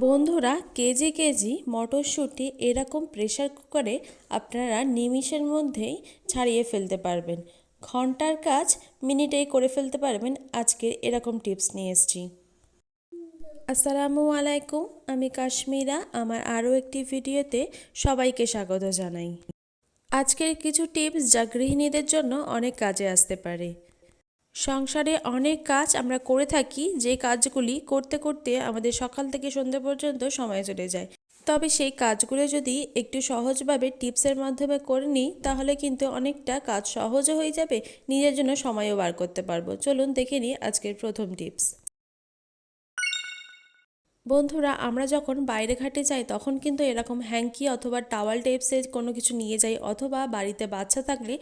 বন্ধুরা, KG KG মটরশুঁটি এরকম প্রেসার কুকারে আপনারা নিমিষের মধ্যেই ছাড়িয়ে ফেলতে পারবেন। ঘণ্টার কাজ মিনিটেই করে ফেলতে পারবেন। আজকে এরকম টিপস নিয়ে এসেছি। আসসালামু আলাইকুম, আমি কাশ্মীরা। আমার আরও একটি ভিডিওতে সবাইকে স্বাগত জানাই। আজকের কিছু টিপস যা গৃহিণীদের জন্য অনেক কাজে আসতে পারে। সংসারে অনেক কাজ আমরা করে থাকি, যে কাজগুলি করতে করতে আমাদের সকাল থেকে সন্ধ্যে পর্যন্ত সময় চলে যায়। তবে সেই কাজগুলো যদি একটু সহজভাবে টিপসের মাধ্যমে করে নিই, তাহলে কিন্তু অনেকটা কাজ সহজও হয়ে যাবে, নিজের জন্য সময়ও বার করতে পারব। চলুন দেখে নিই আজকের প্রথম টিপস। বন্ধুরা আমরা যখন বাইরে ঘাটে যাই তখন কিন্তু এরকম হ্যাঙ্কি অথবা টাওয়াল টাইপসের কোনো কিছু নিয়ে যাই অথবা বাড়িতে বাচ্চা থাকলে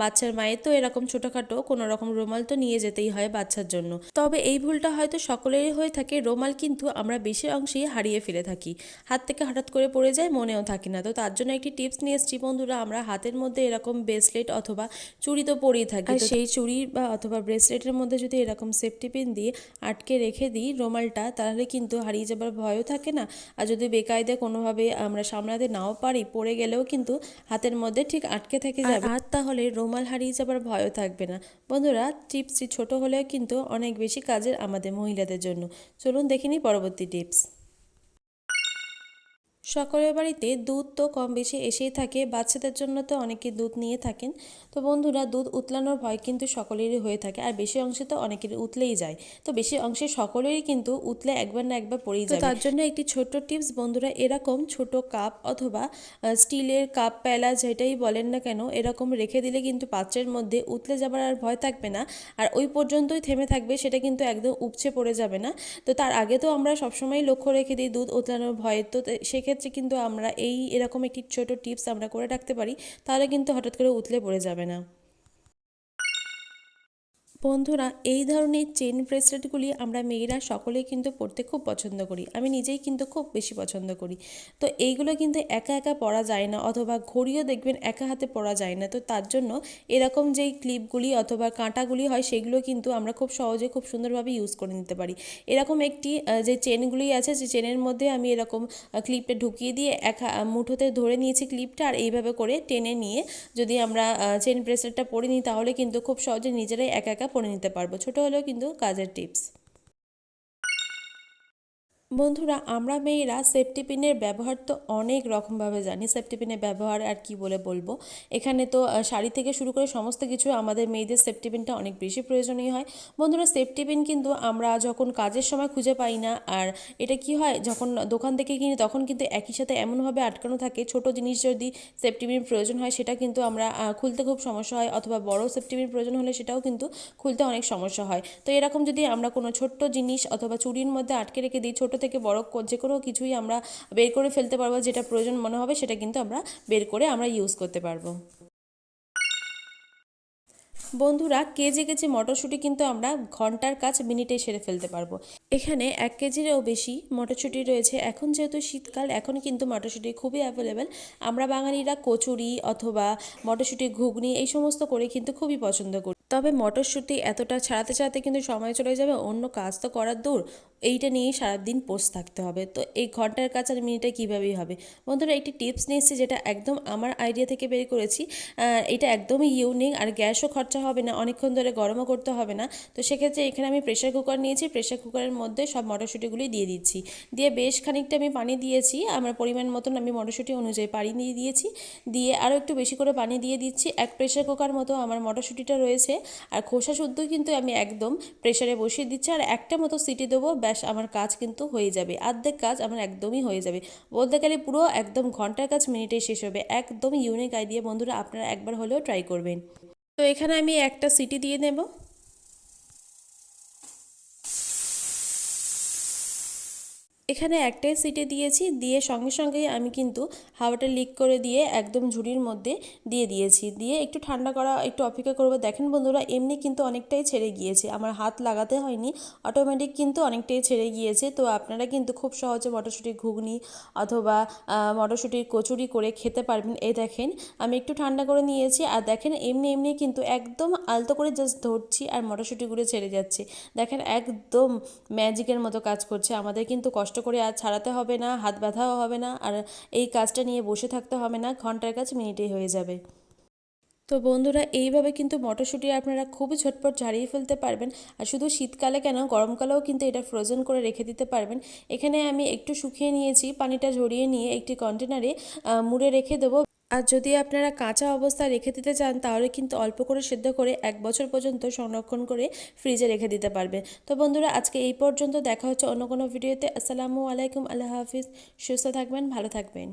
বাচ্চার মায়ের তো এরকম ছোটোখাটো কোনো রকম রুমাল তো নিয়ে যেতেই হয় বাচ্চার জন্য। তবে এই ভুলটা হয়তো সকলেরই হয়ে থাকে রুমাল কিন্তু আমরা বেশি অংশেই হারিয়ে ফেলে থাকি। হাত থেকে হঠাৎ করে পড়ে যায় মনেও থাকে না। তো তার জন্য একটি টিপস নিয়ে এসেছি বন্ধুরা আমরা হাতের মধ্যে এরকম ব্রেসলেট অথবা চুড়ি তো পরেই থাকি। আর সেই চুড়ি বা অথবা ব্রেসলেটের মধ্যে যদি এরকম সেফটি পিন দিয়ে আটকে রেখে দিই রুমালটা তাহলে কিন্তু হারিয়ে যাবার ভয়ও থাকে না। আর যদি বেকায়দা কোনোভাবে আমরা সামলাতে নাও পারি পড়ে গেলেও কিন্তু হাতের মধ্যে ঠিক আটকে থেকে যাবে। আর তাহলে রুমাল হারিয়ে যাবার ভয়ও থাকবে না। বন্ধুরা টিপসটি ছোট হলেও কিন্তু অনেক বেশি কাজের আমাদের মহিলাদের জন্য। চলুন দেখিনি পরবর্তী টিপস। সকলের বাড়িতে দুধ তো কম বেশি এসেই থাকে বাচ্চাদের জন্য তো অনেকে দুধ নিয়ে থাকেন। তো বন্ধুরা দুধ উতলানোর ভয় কিন্তু সকলেরই হয়ে থাকে আর বেশি অংশে তো অনেকের উতলেই যায়। তো বেশি অংশে সকলেরই কিন্তু উতলে একবার না একবার পড়েই যায় তার জন্য একটি ছোট্ট টিপস বন্ধুরা এরকম ছোট কাপ অথবা স্টিলের কাপ প্যালা যেটাই বলেন না কেন এরকম রেখে দিলে কিন্তু পাত্রের মধ্যে উতলে যাবার আর ভয় থাকবে না। আর ওই পর্যন্তই থেমে থাকবে সেটা কিন্তু একদম উপচে পড়ে যাবে না। তো তার আগে তো আমরা সবসময় লক্ষ্য রেখে দিই দুধ উতলানোর ভয় তো সেক্ষেত্রে ক্ষেত্রে কিন্তু আমরা এই এরকম একটি ছোট টিপস আমরা করে রাখতে পারি, তাহলে কিন্তু হঠাৎ করে উতলে পড়ে যাবে না। বন্ধুরা, এই ধরনের চেন ব্রেসলেটগুলি আমরা মেয়েরা সকলেই কিন্তু পরতে খুব পছন্দ করি। আমি নিজেই কিন্তু খুব বেশি পছন্দ করি। তো এইগুলো কিন্তু একা একা পরা যায় না অথবা ঘড়িও দেখবেন একা হাতে পরা যায় না। তো তার জন্য এরকম যেই ক্লিপগুলি অথবা কাঁটাগুলি হয়, সেগুলো কিন্তু আমরা খুব সহজে খুব সুন্দরভাবে ইউজ করে নিতে পারি। এরকম একটি যে চেনগুলি আছে যে চেনের মধ্যে আমি এরকম ক্লিপটা ঢুকিয়ে দিয়ে একা মুঠোতে ধরে নিয়েছি ক্লিপটা আর এইভাবে করে টেনে নিয়ে যদি আমরা চেন ব্রেসলেটটা পরে নিই, তাহলে কিন্তু খুব সহজে নিজেরাই একা একা পরে নিতে পারব। ছোট হলেও কিন্তু কাজের টিপস বন্ধুরা, আমরা মেয়েরা সেফটি পিনের ব্যবহার তো অনেক রকমভাবে জানি। সেফটি পিনের ব্যবহার আর কি বলে বলব? এখানে তো শাড়ি থেকে শুরু করে সমস্ত কিছু আমাদের মেয়েদের সেফটি পিনটা অনেক বেশি প্রয়োজনীয় হয়। বন্ধুরা সেফটি পিন কিন্তু আমরা যখন কাজের সময় খুঁজে পাই না, আর এটা কি হয়, যখন দোকান থেকে কিনি তখন কিন্তু একই সাথে এমনভাবে আটকানো থাকে, ছোট জিনিস যদি সেফটি পিন প্রয়োজন হয় সেটা কিন্তু আমরা খুলতে খুব সমস্যা হয়, অথবা বড় সেফটি পিন প্রয়োজন হলে সেটাও কিন্তু খুলতে অনেক সমস্যা হয়। তো এরকম যদি আমরা কোনো ছোট্ট জিনিস অথবা চুরির মধ্যে আটকে রেখে দিই, ছোটো থেকে বড় যে কোনো কিছুই আমরা বের করে ফেলতে পারব, যেটা প্রয়োজন মনে হবে সেটা কিন্তু আমরা বের করে আমরা ইউজ করতে পারব। বন্ধুরা, কেজি কেজি মটরশুঁটি কিন্তু আমরা ঘণ্টার কাজ মিনিটে সেরে ফেলতে পারব। এখানে এক কেজিরও বেশি মটরশুঁটি রয়েছে। এখন যেহেতু শীতকাল, এখন কিন্তু মটরশুঁটি খুবই অ্যাভেলেবেল আমরা বাঙালিরা কচুরি অথবা মটরশুঁটি ঘুগনি এই সমস্ত করে কিন্তু খুবই পছন্দ করি। তবে মটরশুঁটি এতটা ছাড়াতে ছাড়াতে কিন্তু সময় চলে যাবে, অন্য কাজ তো করার দূর। এইটা নিয়েই সারাদিন পোষ থাকতে হবে। তো এই ঘণ্টার কাজ আর মিনিটে কীভাবেই হবে? বন্ধুরা, একটি টিপস নিয়েছি যেটা একদম আমার আইডিয়া থেকে বের করেছি। এটা একদমই ইউনিক আর গ্যাসও খরচা হবে না, অনেকক্ষণ ধরে গরমও করতে হবে না। তো সেক্ষেত্রে এখানে আমি প্রেশার কুকার নিয়েছি প্রেশার কুকারের মধ্যে সব মটরশুঁটিগুলি দিয়ে দিচ্ছি। দিয়ে বেশ খানিকটা আমি পানি দিয়েছি, আমার পরিমাণ মতন আমি মটরশুঁটি অনুযায়ী পানি দিয়ে দিয়েছি। দিয়ে আরও একটু বেশি করে পানি দিয়ে দিচ্ছি। এক প্রেশার কুকার মতো আমার মটরশুঁটিটা রয়েছে। আর খোসা শুদ্ধ কিন্তু আমি একদম প্রেশারে বসিয়ে দিচ্ছি আর একটা মতো সিটি দেবো, ব্যাস আমার কাজ কিন্তু হয়ে যাবে। আর্ধেক কাজ আমার একদমই হয়ে যাবে। বলতে গেলে পুরো একদম ঘণ্টার কাজ মিনিটেই শেষ হবে। একদম ইউনিক আইডিয়া বন্ধুরা, আপনারা একবার হলেও ট্রাই করবেন। তো এখানে আমি একটা সিটি দিয়ে নেব এখানে একটাই সিটে দিয়েছি, দিয়ে সঙ্গে সঙ্গেই আমি কিন্তু হাওয়াটা লিক করে দিয়ে একদম ঝুড়ির মধ্যে দিয়ে দিয়েছি। দিয়ে একটু ঠান্ডা করা, একটু অপেক্ষা করব। দেখেন বন্ধুরা, এমনি কিন্তু অনেকটাই ছেড়ে গিয়েছে। আমার হাত লাগাতে হয়নি অটোমেটিক কিন্তু অনেকটাই ছেড়ে গিয়েছে। তো আপনারা কিন্তু খুব সহজে মটরশুঁটি ঘুগনি অথবা মটরশুঁটির কচুরি করে খেতে পারবেন। এই দেখেন, আমি একটু ঠান্ডা করে নিয়েছি আর দেখেন, এমনি এমনি কিন্তু একদম আলতো করে জাস্ট ধরছি আর মটরশুঁটিগুলো ছেড়ে যাচ্ছে। দেখেন, একদম ম্যাজিকের মতো কাজ করছে। আমাদের কিন্তু কষ্ট করে আর ছাড়াতে হবে না, হাত ব্যথাও হবে না, আর এই কাজটা নিয়ে বসে থাকতে হবে না, ঘণ্টার কাজ মিনিটেই হয়ে যাবে। তো বন্ধুরা, এইভাবে কিন্তু মটরশুঁটি আপনারা খুবই ঝটপট ঝাড়িয়ে ফেলতে পারবেন, আর শুধু শীতকালে কেন, গরমকালেও কিন্তু এটা ফ্রোজেন করে রেখে দিতে পারবেন। এখানে আমি একটু শুকিয়ে নিয়েছি, পানিটা ঝরিয়ে নিয়ে একটি কন্টেনারে মুড়ে রেখে দেবো। আর যদি আপনারা কাঁচা অবস্থায় রেখে দিতে চান, তাহলে কিন্তু অল্প করে সেদ্ধ করে এক বছর পর্যন্ত সংরক্ষণ করে ফ্রিজে রেখে দিতে পারবেন। তো বন্ধুরা, আজকে এই পর্যন্ত দেখা হচ্ছে অন্য কোনো ভিডিওতে। আসসালামু আলাইকুম, আল্লাহ হাফিজ। সুস্থ থাকবেন, ভালো থাকবেন।